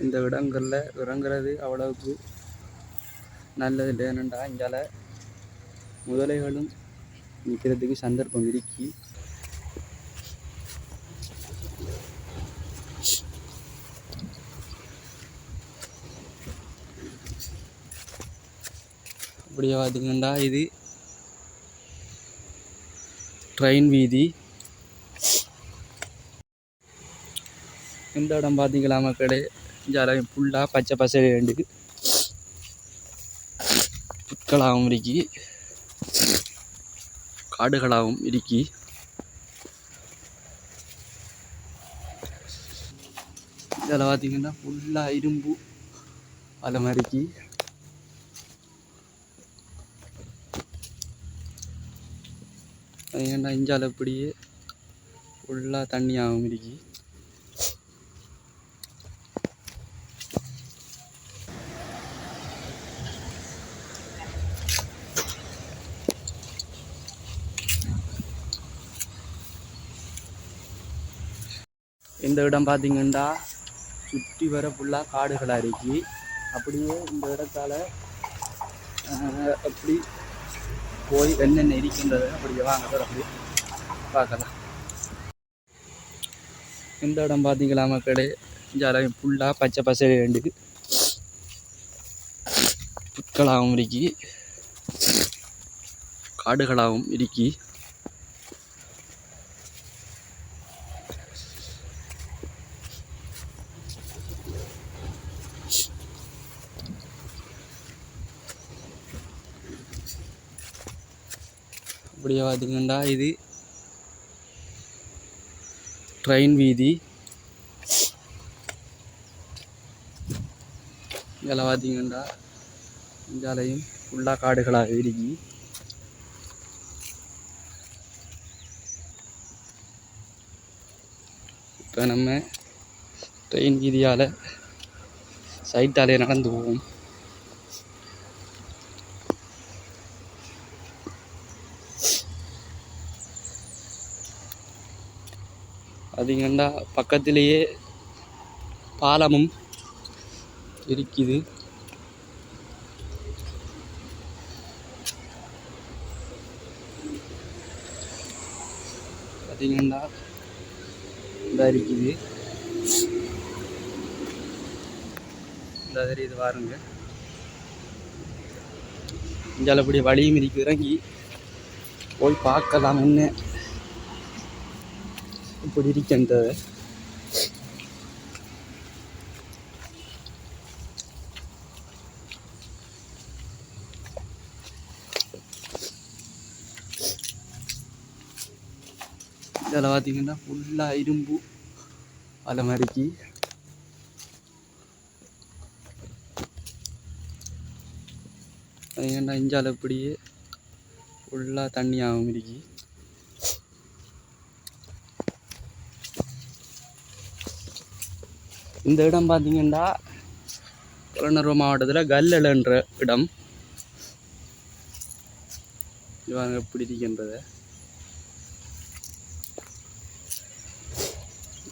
இந்த இடங்களில் இறங்குறது அவ்வளவுக்கு நல்லது இல்லை ஏனென்றா இங்கால முதலைகளும் நிற்கிறதுக்கு சந்தர்ப்பம் இருக்கி. அப்படியே பார்த்துக்கண்டா இது ட்ரெயின் வீதி. இந்த இடம் பார்த்தீங்களா மக்களே? ஜாலியாக ஃபுல்லாக பச்சை பசை வேண்டு புற்களாகவும் இருக்கி. காடுகளாகவும் இருக்கி. இதில் பார்த்தீங்கன்னா ஃபுல்லாக இரும்பு அது மாதிரிக்கு ஏன்னா இஞ்சால் அப்படியே ஃபுல்லாக தண்ணியாகவும் இருக்கி. இந்த இடம் பார்த்தீங்கன்னா சுற்றி வர ஃபுல்லாக காடுகளாக இருக்கு. அப்படியே இந்த இடத்தால அப்படி போய் என்னென்ன இருக்கின்றது அப்படியே வாங்க அப்படி பார்க்கலாம். இந்த இடம் பார்த்தீங்களா மக்களே? ஜாலியாக ஃபுல்லாக பச்சை பசை வேண்டு புற்களாகவும் இருக்கி. காடுகளாகவும் இருக்கி. அப்படியே பார்த்தீங்கன்னா இது ட்ரெயின் வீதி. இதில் பார்த்தீங்கன்னா இந்தியாலையும் ஃபுல்லாக காடுகளாக இருக்கி இப்போ நம்ம ட்ரெயின் வீதியால் சைட்டாலே நடந்து போவோம். பார்த்தீங்கன்னா பக்கத்திலேயே பாலமும் இருக்குது. பார்த்தீங்கன்னா இதாக இருக்குது. இந்த தெரியுது பாருங்க இங்கே அப்படி வழியும் இருக்கு இறங்கி போய் பார்க்கலாம் என்ன இப்படி இருக்கின்றது இதில் பார்த்தீங்கன்னா ஃபுல்லாக இரும்பு அலை மாதிரிக்கு ஏன்னா இஞ்சால இப்படியே ஃபுல்லாக தண்ணி ஆகும் இருக்கு. இந்த இடம் பார்த்தீங்கன்னா புலனர்வ மாவட்டத்தில் கல்லலன்ற இடம். இவங்க எப்படி இருக்கின்றது.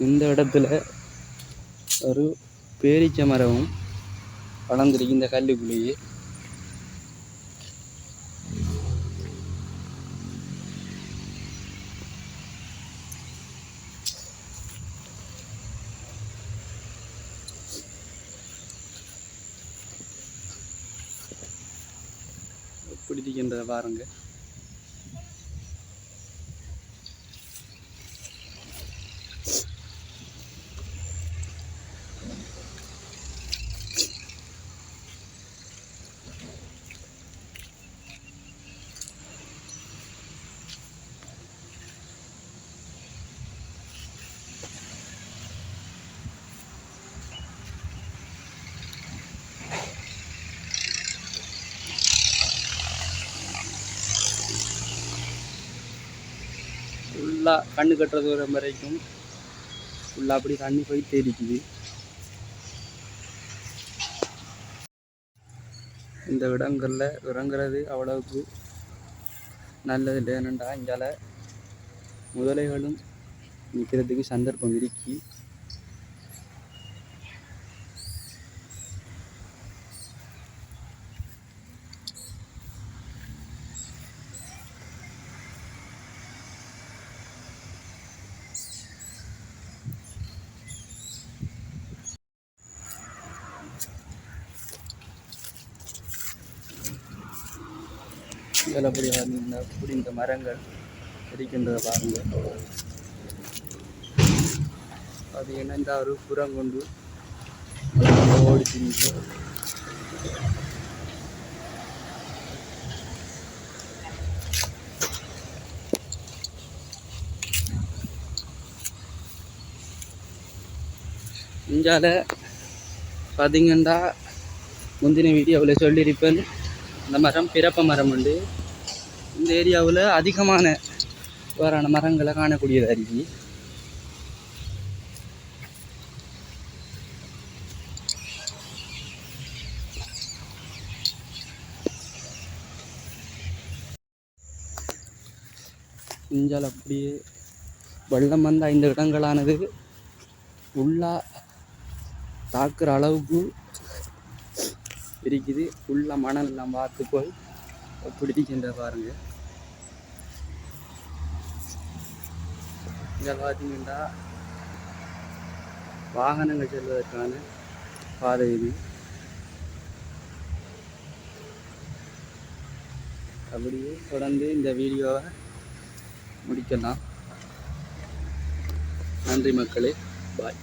இந்த இடத்துல ஒரு பேரிச்ச மரமும் வளர்ந்துருக்கு இந்த கல்லுக்குள்ளேயே. எப்படி பாருங்கள் ஃபுல்லாக கண்ணு கட்டுற தூரம் வரைக்கும் ஃபுல்லாக அப்படி தண்ணி போய் தெரிக்குது இந்த இடங்களில் இறங்குறது அவ்வளவுக்கு நல்லது இல்லை ஏனென்றா இங்கால முதலைகளும் நிற்கிறதுக்கு சந்தர்ப்பம் இருக்கி. இதில் அப்படி பார்த்தீங்கன்னா இப்படி இந்த மரங்கள் இருக்கின்றதை பாருங்க அது இந்த ஒரு புறம் கொண்டு ஓடி திரிஞ்சு இஞ்சால பார்த்தீங்கன்னா முந்தின வீடியோவில் சொல்லியிருப்பேன் இந்த மரம் பிறப்ப மரம் உண்டு. இந்த ஏரியாவில் அதிகமான வேறான மரங்களை காணக்கூடியது அருவி. இஞ்சால் அப்படியே வெள்ளம் வந்த இந்த இடங்களானது உள்ளா தாக்குற அளவுக்கு இருக்குது. ஃபுல்லாக மணல் எல்லாம் பார்த்து போய் பிடிக்கின்ற பாருங்கள் இங்கே பார்த்தீங்கன்னா வாகனங்கள் செல்வதற்கான பாதை இது. அப்படியே தொடர்ந்து இந்த வீடியோவை முடிக்கலாம். நன்றி மக்களே. பாய்